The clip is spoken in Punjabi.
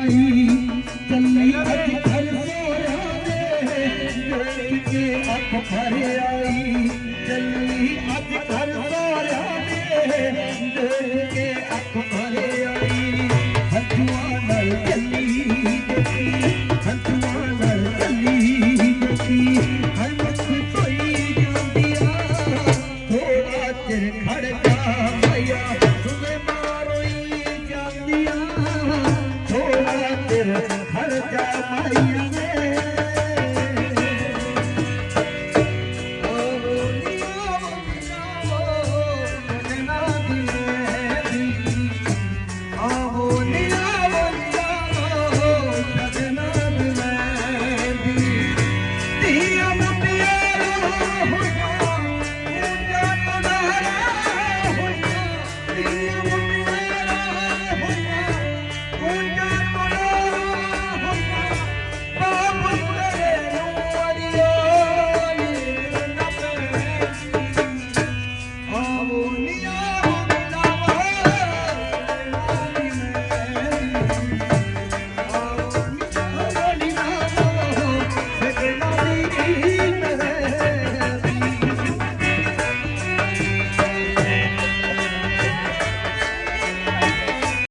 ਨਹੀਂ ਚੱਲੀ ਅੱਜ ਘਰ ਸੋਇਆ ਦੇਖ ਕੇ ਅੱਖ ਭਰ ਆਈ ਚੱਲੀ ਅੱਜ ਘਰ ਸੋਇਆ ਦੇਖ ਕੇ ਅੱਖ ਭਰ ਆਈ ਹੱਥਾਂ ਨਾਲ ਚੱਲੀ ਹੱਥਾਂ ਨਾਲ ਚੱਲੀ ਜੱਤੀ ਹਰ ਵਕਤ ਕੋਈ ਜਾਂਦੀ ਆ ਥੋੜਾ ਚਿਰ ਖੜਕਾ ਭਈਆ ਸੁਨੇ ਮਾਰੋਈ ਜਾਂਦੀ ਆ हर जा माया Oh,